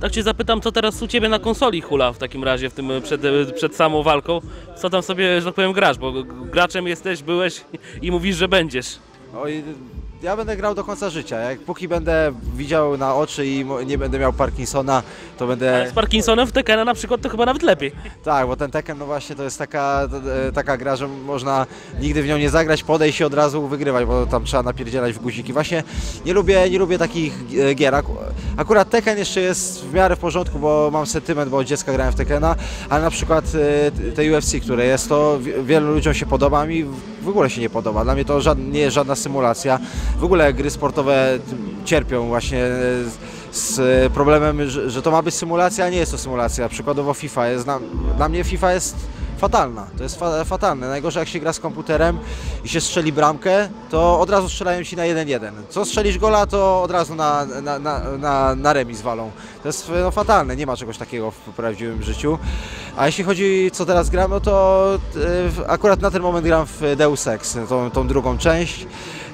Tak cię zapytam, co teraz u ciebie na konsoli hula w takim razie, w tym przed, przed samą walką. Co tam sobie, że tak powiem, grasz? Bo graczem jesteś, byłeś i mówisz, że będziesz. Oj, ja będę grał do końca życia. Jak póki będę widział na oczy i nie będę miał Parkinsona, to będę... Z Parkinsonem w Tekena na przykład to chyba nawet lepiej. Tak, bo ten Tekken no właśnie to jest taka, e, taka gra, że można nigdy w nią nie zagrać, podejść i od razu wygrywać, bo tam trzeba napierdzielać w guziki. Właśnie nie lubię, nie lubię takich e, gier. Aku- Akurat Tekken jeszcze jest w miarę w porządku, bo mam sentyment, bo od dziecka grałem w Tekkena, ale na przykład e, te UFC, które jest, to wi- wielu ludziom się podoba, mi w ogóle się nie podoba. Dla mnie to nie jest żadna symulacja. W ogóle gry sportowe cierpią właśnie z, z problemem, że, że to ma być symulacja, a nie jest to symulacja. Przykładowo FIFA jest, dla, dla mnie FIFA jest fatalna, to jest fa, fatalne. Najgorzej jak się gra z komputerem i się strzeli bramkę, to od razu strzelają ci na 1-1. Co strzelisz gola, to od razu na, na, na, na, na remis walą. To jest no, fatalne, nie ma czegoś takiego w prawdziwym życiu. A jeśli chodzi co teraz gram, no to e, akurat na ten moment gram w Deus Ex, tą, tą drugą część.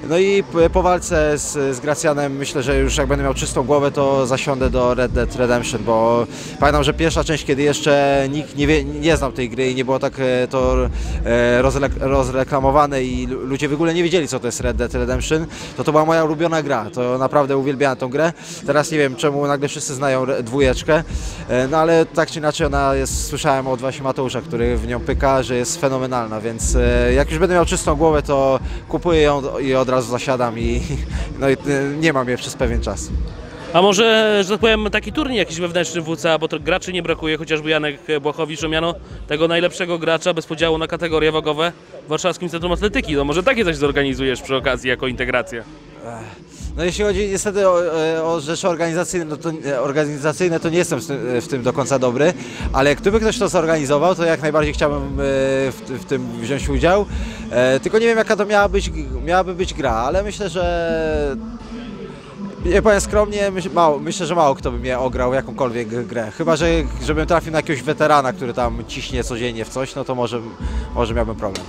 No i po walce z, z Gracjanem myślę, że już jak będę miał czystą głowę, to zasiądę do Red Dead Redemption, bo pamiętam, że pierwsza część, kiedy jeszcze nikt nie, wie, nie znał tej gry i nie było tak e, to e, rozre, rozreklamowane i lu- ludzie w ogóle nie wiedzieli, co to jest Red Dead Redemption, to to była moja ulubiona gra. To naprawdę uwielbiałem tą grę. Teraz nie wiem, czemu nagle wszyscy znają dwójeczkę, e, no ale tak czy inaczej ona jest, słyszałem od właśnie Mateusza, który w nią pyka, że jest fenomenalna, więc jak już będę miał czystą głowę, to kupuję ją i od razu zasiadam i, no i nie mam jej przez pewien czas. A może, że tak powiem, taki turniej jakiś wewnętrzny w WCA, bo to graczy nie brakuje, chociażby Janek Błachowicz miano tego najlepszego gracza bez podziału na kategorie wagowe w Warszawskim Centrum Atletyki. No może takie coś zorganizujesz przy okazji jako integracja. No jeśli chodzi niestety o, e, o rzeczy organizacyjne, no to, e, organizacyjne, to nie jestem w tym, w tym do końca dobry, ale gdyby ktoś to zorganizował, to jak najbardziej chciałbym e, w, w tym wziąć udział. E, Tylko nie wiem jaka to miała być, miałaby być gra, ale myślę, że nie powiem skromnie, myśl, mało, myślę, że mało kto by mnie ograł jakąkolwiek grę. Chyba, że żebym trafił na jakiegoś weterana, który tam ciśnie codziennie w coś, no to może, może miałbym problem.